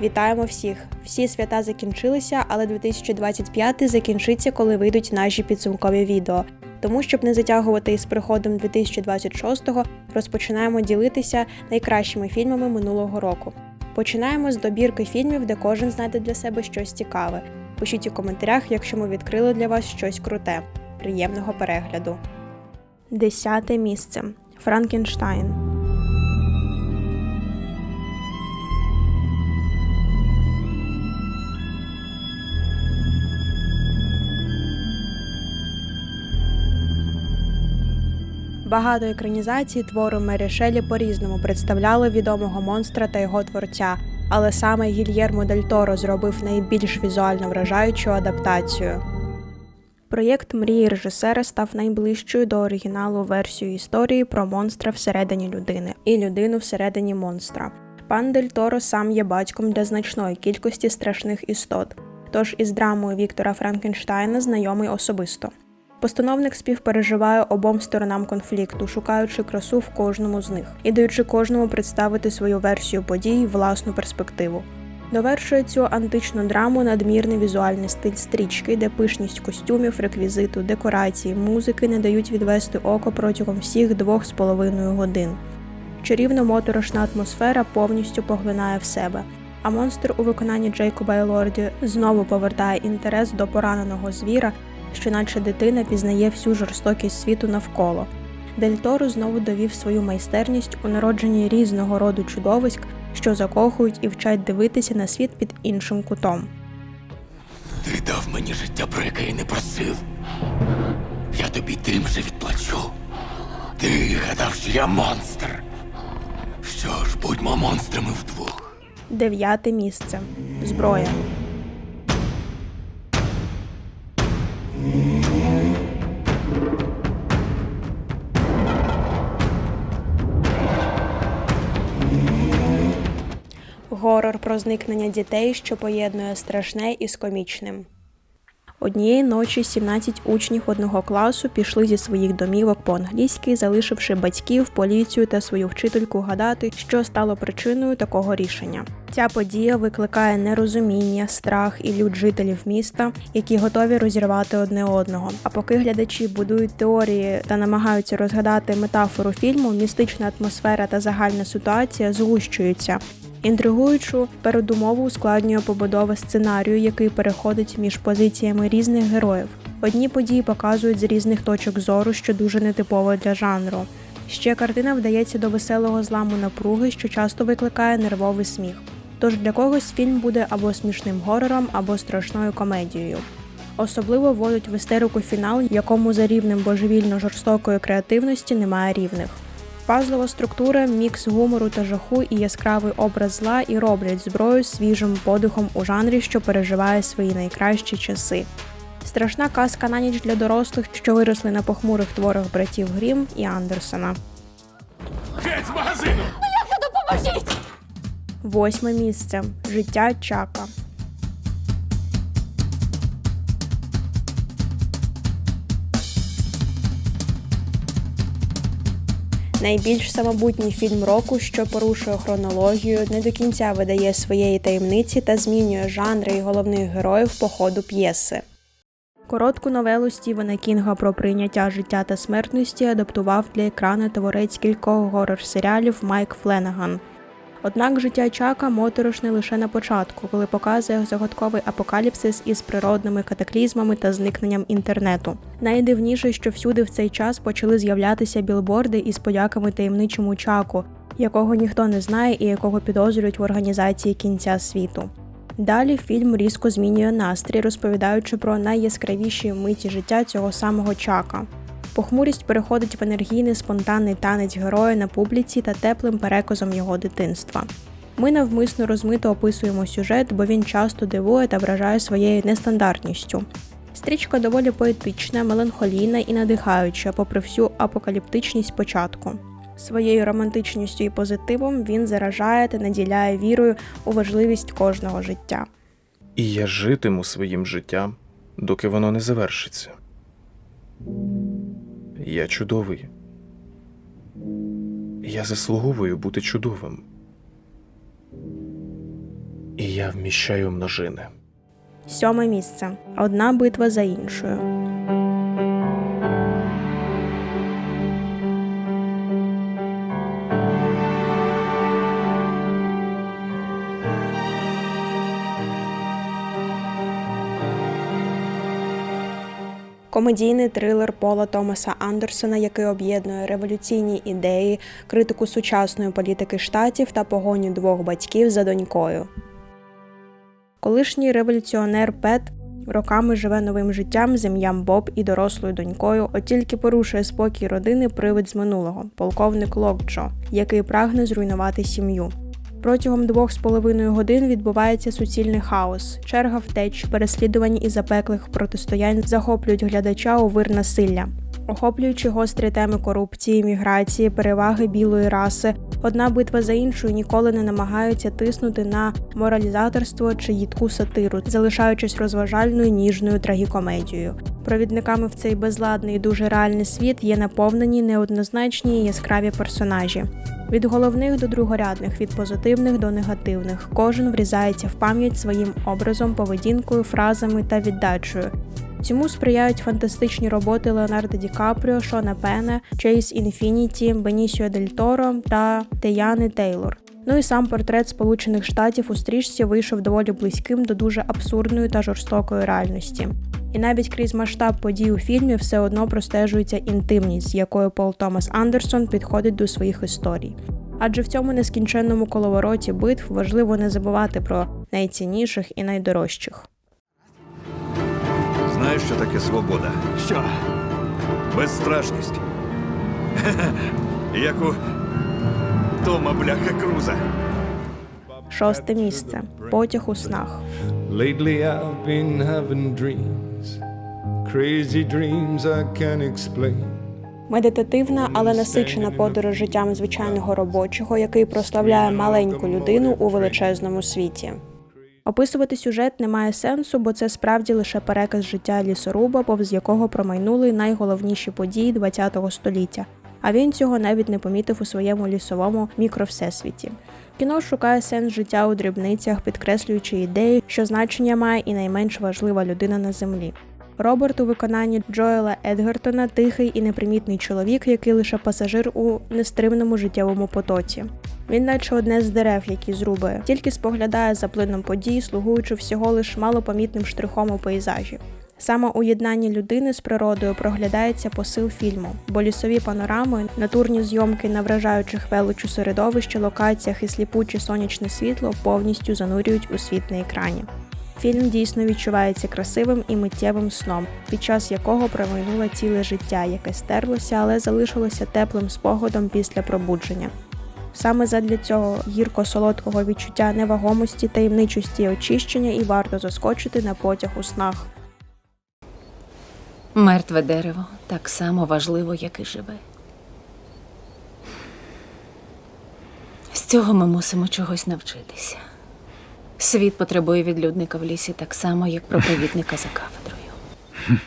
Вітаємо всіх! Всі свята закінчилися, але 2025 закінчиться, коли вийдуть наші підсумкові відео. Тому, щоб не затягувати із приходом 2026-го, розпочинаємо ділитися найкращими фільмами минулого року. Починаємо з добірки фільмів, де кожен знайде для себе щось цікаве. Пишіть у коментарях, якщо ми відкрили для вас щось круте. Приємного перегляду. Десяте місце. Франкенштайн. Багато екранізацій твору Мері Шелі по-різному представляли відомого монстра та його творця, але саме Гільєрмо Дель Торо зробив найбільш візуально вражаючу адаптацію. Проєкт мрії режисера став найближчою до оригіналу версією історії про монстра всередині людини і людину всередині монстра. Пан Дель Торо сам є батьком для значної кількості страшних істот, тож із драмою Віктора Франкенштайна знайомий особисто. Постановник співпереживає обом сторонам конфлікту, шукаючи красу в кожному з них і даючи кожному представити свою версію подій, власну перспективу. Довершує цю античну драму надмірний візуальний стиль стрічки, де пишність костюмів, реквізиту, декорації, музики не дають відвести око протягом всіх двох з половиною годин. Чарівно моторошна атмосфера повністю поглинає в себе. А монстр у виконанні Джейкоба Елорді знову повертає інтерес до пораненого звіра, що наче дитина пізнає всю жорстокість світу навколо. Дель Торо знову довів свою майстерність у народженні різного роду чудовиськ, що закохують і вчать дивитися на світ під іншим кутом. Ти дав мені життя, про яке я не просив. Я тобі тим же відплачу. Ти гадав, що я монстр. Що ж, будьмо монстрами вдвох. Дев'яте місце. Зброя. Горор про зникнення дітей, що поєднує страшне із комічним. Однієї ночі 17 учнів одного класу пішли зі своїх домівок по-англійськи, залишивши батьків, поліцію та свою вчительку гадати, що стало причиною такого рішення. Ця подія викликає нерозуміння, страх і лють жителів міста, які готові розірвати одне одного. А поки глядачі будують теорії та намагаються розгадати метафору фільму, містична атмосфера та загальна ситуація згущуються. Інтригуючу передумову ускладнює побудова сценарію, який переходить між позиціями різних героїв. Одні події показують з різних точок зору, що дуже нетипово для жанру. Ще картина вдається до веселого зламу напруги, що часто викликає нервовий сміх. Тож для когось фільм буде або смішним горором, або страшною комедією. Особливо вводить в істерику фінал, якому за рівнем божевільно жорстокої креативності немає рівних. Пазлова структура, мікс гумору та жаху і яскравий образ зла і роблять зброю свіжим подихом у жанрі, що переживає свої найкращі часи. Страшна казка на ніч для дорослих, що виросли на похмурих творах братів Грім і Андерсона. Геть з магазину! Допоможіть! Восьме місце життя Чака. Найбільш самобутній фільм року, що порушує хронологію, не до кінця видає своєї таємниці та змінює жанри і головних героїв по ходу п'єси. Коротку новелу Стівена Кінга про прийняття життя та смертності адаптував для екрану творець кількох горор-серіалів Майк Фленаган. Однак життя Чака моторошне лише на початку, коли показує загадковий апокаліпсис із природними катаклізмами та зникненням інтернету. Найдивніше, що всюди в цей час почали з'являтися білборди із подяками таємничому Чаку, якого ніхто не знає і якого підозрюють в організації кінця світу. Далі фільм різко змінює настрій, розповідаючи про найяскравіші миті життя цього самого Чака. Похмурість переходить в енергійний спонтанний танець героя на публіці та теплим переказом його дитинства. Ми навмисно розмито описуємо сюжет, бо він часто дивує та вражає своєю нестандартністю. Стрічка доволі поетична, меланхолійна і надихаюча, попри всю апокаліптичність початку. Своєю романтичністю і позитивом він заражає та наділяє вірою у важливість кожного життя. І я житиму своїм життям, доки воно не завершиться. Я чудовий. Я заслуговую бути чудовим. і я вміщаю множини. Сьоме місце. Одна битва за іншою. Комедійний трилер Пола Томаса Андерсона, який об'єднує революційні ідеї, критику сучасної політики штатів та погоню двох батьків за донькою. Колишній революціонер Пет роками живе новим життям з ім'ям Боб і дорослою донькою, от тільки порушує спокій родини привид з минулого, полковник Локджо, який прагне зруйнувати сім'ю. Протягом двох з половиною годин відбувається суцільний хаос, черга втеч, переслідувань і запеклих протистоянь захоплюють глядача у вир насилля. Охоплюючи гострі теми корупції, міграції, переваги білої раси, одна битва за іншою ніколи не намагаються тиснути на моралізаторство чи їдку сатиру, залишаючись розважальною ніжною трагікомедією. Провідниками в цей безладний і дуже реальний світ є наповнені неоднозначні і яскраві персонажі. Від головних до другорядних, від позитивних до негативних, кожен врізається в пам'ять своїм образом, поведінкою, фразами та віддачею. Цьому сприяють фантастичні роботи Леонардо Ді Капріо, Шона Пена, Чейз Інфініті, Бенісіо Дель Торо та Теяни Тейлор. Ну і сам портрет Сполучених Штатів у стрічці вийшов доволі близьким до дуже абсурдної та жорстокої реальності. І навіть крізь масштаб подій у фільмі все одно простежується інтимність, з якою Пол Томас Андерсон підходить до своїх історій. Адже в цьому нескінченному коловороті битв важливо не забувати про найцінніших і найдорожчих. Що таке свобода? Що? Безстрашність. Як у Тома Бляха Круза. Шосте місце потяг у снах. Lately I've been having dreams, crazy dreams I can't explain. Медитативна, але насичена подорож життям звичайного робочого, який прославляє маленьку людину у величезному світі. Описувати сюжет немає сенсу, бо це справді лише переказ життя лісоруба, повз якого промайнули найголовніші події ХХ століття. А він цього навіть не помітив у своєму лісовому мікровсесвіті. Кіно шукає сенс життя у дрібницях, підкреслюючи ідеї, що значення має і найменш важлива людина на землі. Роберт у виконанні Джоела Едгертона тихий і непримітний чоловік, який лише пасажир у нестримному життєвому потоці. Він, наче одне з дерев, які зрубує, тільки споглядає за плином подій, слугуючи всього лиш малопомітним штрихом у пейзажі. Саме у єднанні людини з природою проглядається посил фільму, бо лісові панорами, натурні зйомки на вражаючих величу середовища, локаціях і сліпуче сонячне світло повністю занурюють у світ на екрані. Фільм дійсно відчувається красивим і миттєвим сном, під час якого промайнуло ціле життя, яке стерлося, але залишилося теплим спогадом після пробудження. Саме задля цього гірко-солодкого відчуття невагомості, таємничості і очищення і варто заскочити на потяг у снах. Мертве дерево так само важливо, як і живе. З цього ми мусимо чогось навчитися. Світ потребує відлюдника в лісі так само, як проповідника за кафедрою.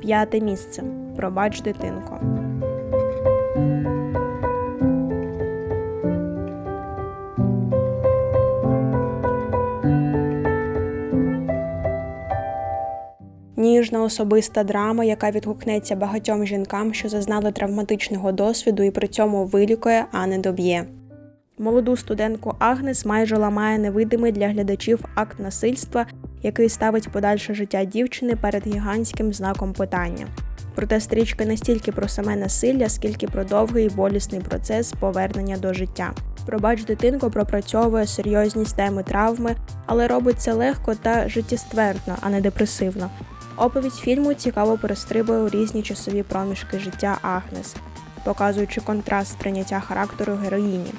П'яте місце. Пробач, дитинко. Ніжна особиста драма, яка відгукнеться багатьом жінкам, що зазнали травматичного досвіду і при цьому вилікує, а не доб'є. Молоду студентку Агнес майже ламає невидимий для глядачів акт насильства, який ставить подальше життя дівчини перед гігантським знаком питання. Проте стрічка не стільки про саме насилля, скільки про довгий і болісний процес повернення до життя. Пробач дитинко пропрацьовує серйозність теми травми, але робить це легко та життєствердно, а не депресивно. Оповідь фільму цікаво перестрибує у різні часові проміжки життя Агнес, показуючи контраст сприйняття характеру героїні.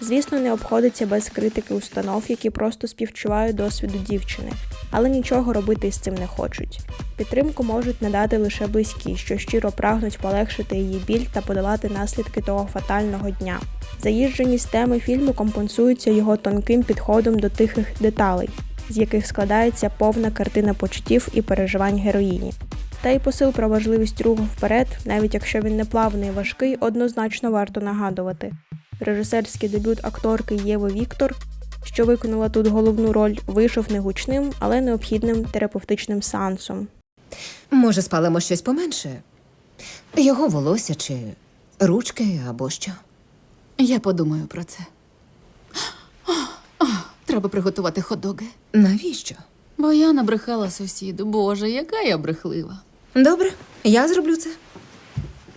Звісно, не обходиться без критики установ, які просто співчувають досвіду дівчини, але нічого робити з цим не хочуть. Підтримку можуть надати лише близькі, що щиро прагнуть полегшити її біль та подолати наслідки того фатального дня. Заїждженість теми фільму компенсується його тонким підходом до тихих деталей, з яких складається повна картина почуттів і переживань героїні. Та й посил про важливість руху вперед, навіть якщо він не плавний і важкий, однозначно варто нагадувати. Режисерський дебют акторки Єви Віктор що виконала тут головну роль, вийшов не гучним, але необхідним терапевтичним сеансом. Може, спалимо щось поменше? Його волосся чи ручки або що? Я подумаю про це. Треба приготувати хот-доги. Навіщо? Бо я набрехала сусіду. Боже, яка я брехлива. Добре, я зроблю це.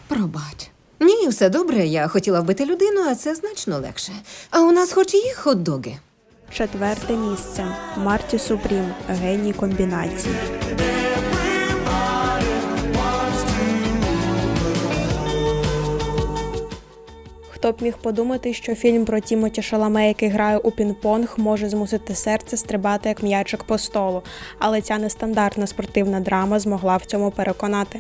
Пробач. Ні, все добре. Я хотіла вбити людину, а це значно легше. А у нас хоч і є хот-доги. Четверте місце Марті Супрім. Геній комбінацій. Хто б міг подумати, що фільм про Тімоті Шаламе, який грає у пінг-понг, може змусити серце стрибати як м'ячик по столу, але ця нестандартна спортивна драма змогла в цьому переконати.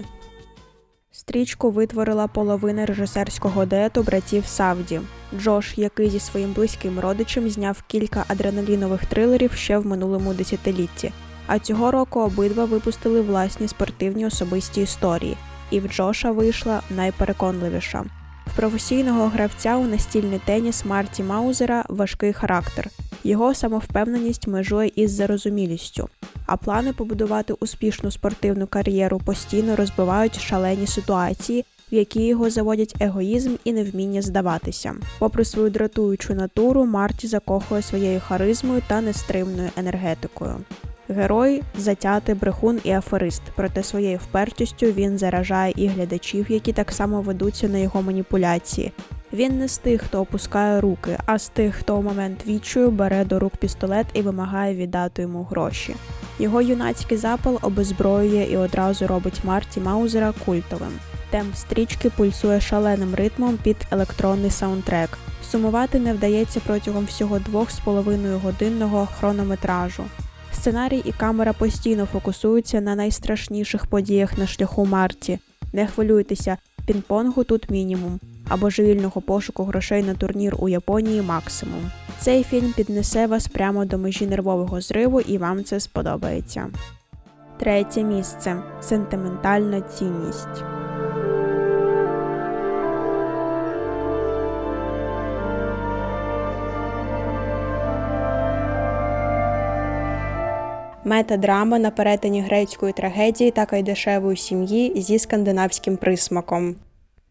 Стрічку витворила половина режисерського дуету братів Савді. Джош, який зі своїм близьким родичем зняв кілька адреналінових трилерів ще в минулому десятилітті. А цього року обидва випустили власні спортивні особисті історії, і в Джоша вийшла найпереконливіша. В професійного гравця у настільний теніс Марті Маузера важкий характер. Його самовпевненість межує із зарозумілістю, а плани побудувати успішну спортивну кар'єру постійно розбивають шалені ситуації, в які його заводять егоїзм і невміння здаватися. Попри свою дратуючу натуру, Марті закохує своєю харизмою та нестримною енергетикою. Герой затятий брехун і аферист, проте своєю впертістю він заражає і глядачів, які так само ведуться на його маніпуляції. Він не з тих, хто опускає руки, а з тих, хто у момент відчую бере до рук пістолет і вимагає віддати йому гроші. Його юнацький запал обезброює і одразу робить Марті Маузера культовим. Темп стрічки пульсує шаленим ритмом під електронний саундтрек. Сумувати не вдається протягом всього двох з половиною годинного хронометражу. Сценарій і камера постійно фокусуються на найстрашніших подіях на шляху Марті. Не хвилюйтеся, пінг-понгу тут мінімум, а божевільного пошуку грошей на турнір у Японії максимум. Цей фільм піднесе вас прямо до межі нервового зриву, і вам це сподобається. Третє місце сентиментальна цінність. Метадрама на перетині грецької трагедії та кайдашевої сім'ї зі скандинавським присмаком.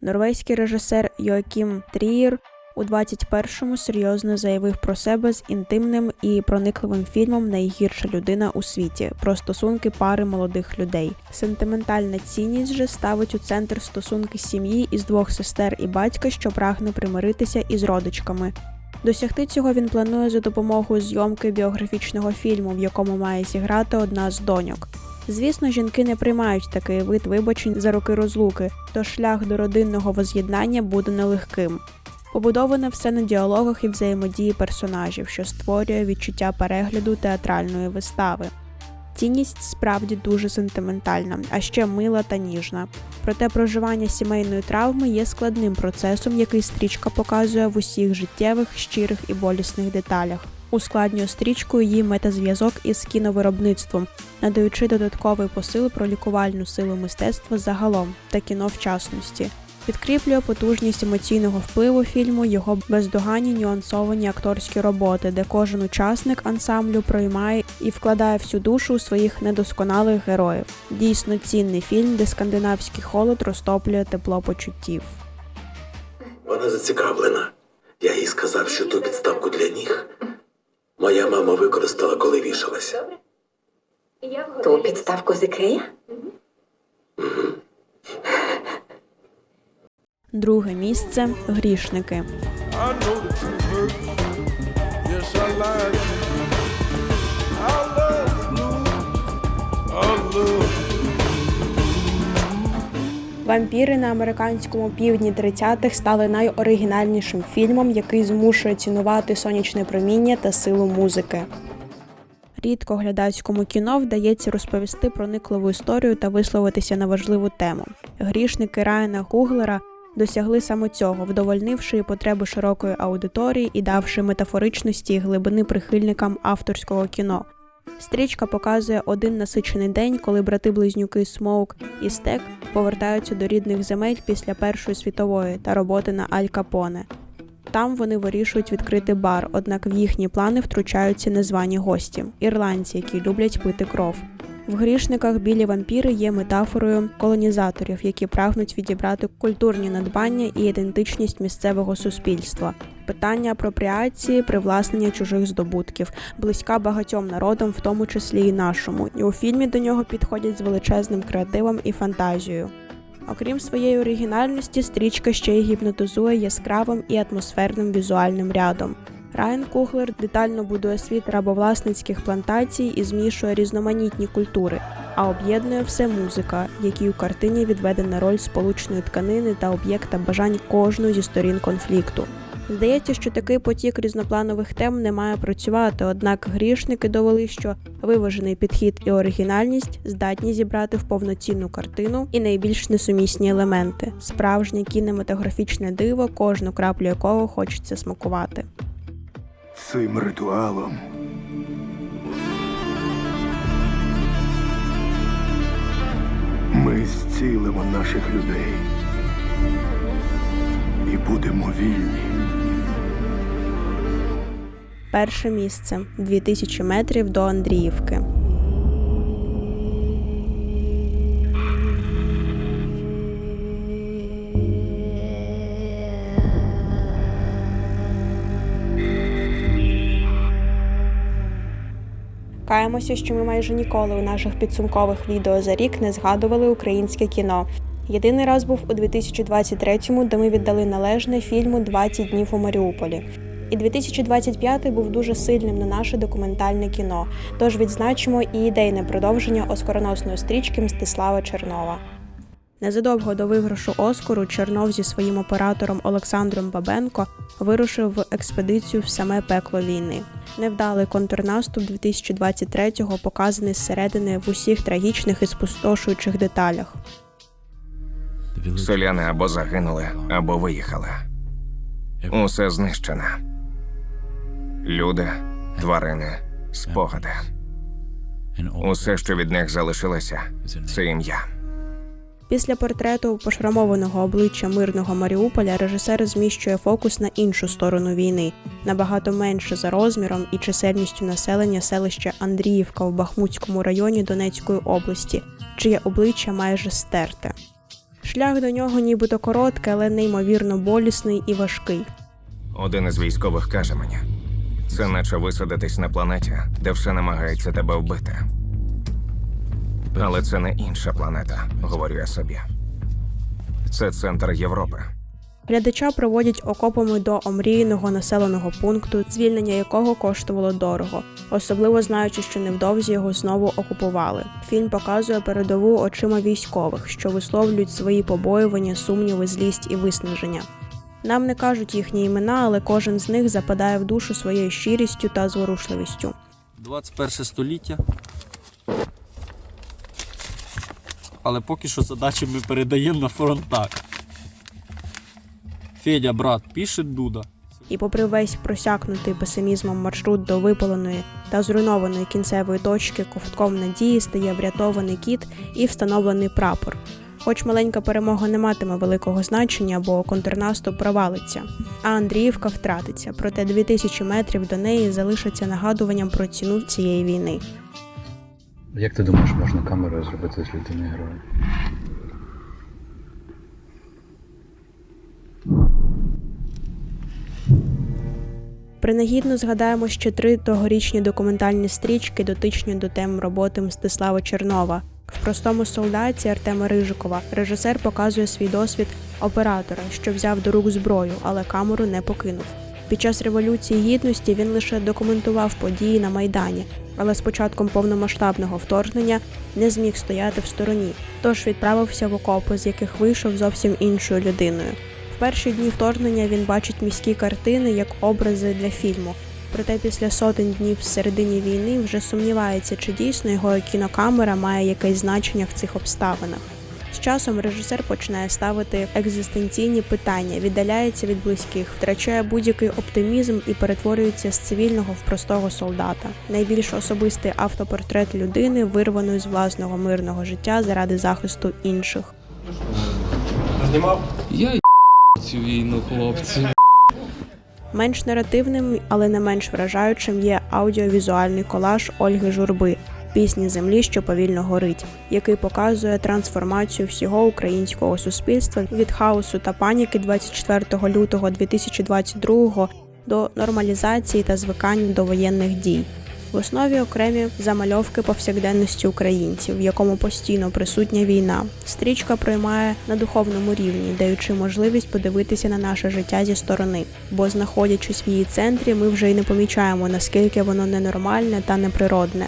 Норвезький режисер Йоакім Трієр у 21-му серйозно заявив про себе з інтимним і проникливим фільмом Найгірша людина у світі про стосунки пари молодих людей. Сентиментальна цінність же ставить у центр стосунки сім'ї із двох сестер і батька, що прагне примиритися із родичками. Досягти цього він планує за допомогою зйомки біографічного фільму, в якому має зіграти одна з доньок. Звісно, жінки не приймають такий вид вибачень за роки розлуки, то шлях до родинного воз'єднання буде нелегким. Побудоване все на діалогах і взаємодії персонажів, що створює відчуття перегляду театральної вистави. Цінність справді дуже сентиментальна, а ще мила та ніжна. Проте проживання сімейної травми є складним процесом, який стрічка показує в усіх життєвих, щирих і болісних деталях. Ускладнює стрічку її метазв'язок із кіновиробництвом, надаючи додатковий посил про лікувальну силу мистецтва загалом та кіно в частності. Підкріплює потужність емоційного впливу фільму його бездоганні нюансовані акторські роботи, де кожен учасник ансамблю проймає і вкладає всю душу у своїх недосконалих героїв. Дійсно цінний фільм, де скандинавський холод розтоплює тепло почуттів. Вона зацікавлена. Я їй сказав, що ту підставку для ніг моя мама використала, коли вішалася. Ту підставку з Ікея? Друге місце грішники. I know the truth hurt. Yes, I lied. I love you. I love Вампіри на американському півдні 30-х стали найоригінальнішим фільмом, який змушує цінувати сонячне проміння та силу музики. Рідко глядацькому кіно вдається розповісти проникливу історію та висловитися на важливу тему. Грішники Райана Куглера досягли саме цього, вдовольнивши потреби широкої аудиторії і давши метафоричності і глибини прихильникам авторського кіно. Стрічка показує один насичений день, коли брати-близнюки Смоук і Стек повертаються до рідних земель після Першої світової та роботи на Аль Капоне. Там вони вирішують відкрити бар, однак в їхні плани втручаються незвані гості ірландці, які люблять пити кров. В грішниках білі вампіри є метафорою колонізаторів, які прагнуть відібрати культурні надбання і ідентичність місцевого суспільства. Питання апропріації, привласнення чужих здобутків, близька багатьом народам, в тому числі і нашому. І у фільмі до нього підходять з величезним креативом і фантазією. Окрім своєї оригінальності, стрічка ще й гіпнотизує яскравим і атмосферним візуальним рядом. Райан Кухлер детально будує світ рабовласницьких плантацій і змішує різноманітні культури, а об'єднує все музика, якій у картині відведена роль сполучної тканини та об'єкта бажань кожної зі сторін конфлікту. Здається, що такий потік різнопланових тем не має працювати, однак грішники довели, що виважений підхід і оригінальність здатні зібрати в повноцінну картину і найбільш несумісні елементи справжнє кінематографічне диво, кожну краплю якого хочеться смакувати. Цим ритуалом. Ми зцілимо наших людей. І будемо вільні. Перше місце 2000 метрів до Андріївки. Каємося, що ми майже ніколи у наших підсумкових відео за рік не згадували українське кіно. Єдиний раз був у 2023-му, де ми віддали належне фільму «20 днів у Маріуполі. І 2025 був дуже сильним на наше документальне кіно. Тож відзначимо і ідейне продовження оскароносної стрічки Мстислава Чернова. Незадовго до виграшу Оскару Чернов зі своїм оператором Олександром Бабенко вирушив в експедицію в саме пекло війни. Невдалий контрнаступ 2023-го показаний зсередини в усіх трагічних і спустошуючих деталях. Селяни або загинули, або виїхали. Усе знищено. Люди, тварини, спогади. Усе, що від них залишилося, це ім'я. Після портрету пошрамованого обличчя мирного Маріуполя режисер зміщує фокус на іншу сторону війни, набагато менше за розміром і чисельністю населення селища Андріївка в Бахмутському районі Донецької області, чиє обличчя майже стерте. Шлях до нього нібито короткий, але неймовірно болісний і важкий. Один із військових каже мені: це наче висадитись на планеті, де все намагається тебе вбити. Але це не інша планета, говорю я собі. Це центр Європи. Глядача проводять окопами до омріяного населеного пункту, звільнення якого коштувало дорого, особливо знаючи, що невдовзі його знову окупували. Фільм показує передову очима військових, що висловлюють свої побоювання, сумніви, злість і виснаження. Нам не кажуть їхні імена, але кожен з них западає в душу своєю щирістю та зворушливістю. 21 століття. Але поки що задачі ми передаємо на фронтах. Федя, брат, пише Дуда. І попри весь просякнутий песимізмом маршрут до випаленої та зруйнованої кінцевої точки, ковтком надії стає врятований кіт і встановлений прапор. Хоч маленька перемога не матиме великого значення, бо контрнаступ провалиться, а Андріївка втратиться, проте 2000 метрів до неї залишаться нагадуванням про ціну цієї війни. Як ти думаєш, можна камерою зробити з людини героя? Принагідно згадаємо ще три тогорічні документальні стрічки, дотичні до тем роботи Мстислава Чернова. В простому солдаті Артема Рижикова режисер показує свій досвід оператора, що взяв до рук зброю, але камеру не покинув. Під час революції гідності він лише документував події на майдані, але з початком повномасштабного вторгнення не зміг стояти в стороні, тож відправився в окопи, з яких вийшов зовсім іншою людиною. В перші дні вторгнення він бачить міські картини як образи для фільму. Проте після сотень днів всередині війни вже сумнівається, чи дійсно його кінокамера має якесь значення в цих обставинах. З часом режисер починає ставити екзистенційні питання, віддаляється від близьких, втрачає будь-який оптимізм і перетворюється з цивільного в простого солдата. Найбільш особистий автопортрет людини, вирваної з власного мирного життя заради захисту інших. Я цю війну, хлопці. Менш наративним, але не менш вражаючим є аудіовізуальний колаж Ольги Журби пісні землі, що повільно горить, який показує трансформацію всього українського суспільства від хаосу та паніки 24 лютого 2022 до нормалізації та звикання до воєнних дій. В основі окремі замальовки повсякденності українців, в якому постійно присутня війна. Стрічка приймає на духовному рівні, даючи можливість подивитися на наше життя зі сторони. Бо, знаходячись в її центрі, ми вже й не помічаємо, наскільки воно ненормальне та неприродне.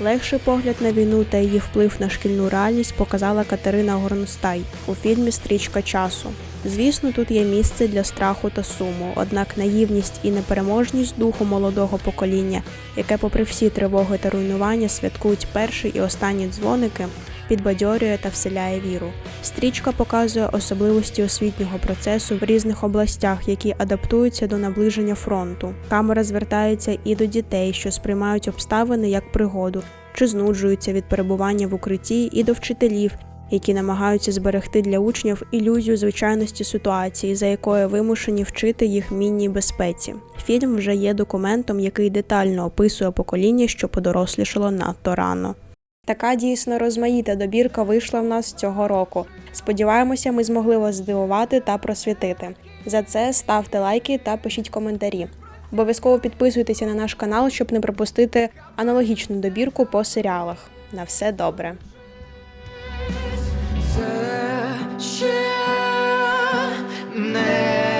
Легший погляд на війну та її вплив на шкільну реальність показала Катерина Горностай у фільмі Стрічка часу. Звісно, тут є місце для страху та суму, однак наївність і непереможність духу молодого покоління, яке, попри всі тривоги та руйнування, святкують перші і останні дзвоники, підбадьорює та вселяє віру. Стрічка показує особливості освітнього процесу в різних областях, які адаптуються до наближення фронту. Камера звертається і до дітей, що сприймають обставини як пригоду, чи знуджуються від перебування в укритті, і до вчителів, які намагаються зберегти для учнів ілюзію звичайності ситуації, за якою вимушені вчити їх мінній безпеці. Фільм вже є документом, який детально описує покоління, що подорослішало надто рано. Така дійсно розмаїта добірка вийшла в нас цього року. Сподіваємося, ми змогли вас здивувати та просвітити. За це ставте лайки та пишіть коментарі. Обов'язково підписуйтеся на наш канал, щоб не пропустити аналогічну добірку по серіалах. На все добре. Це ще не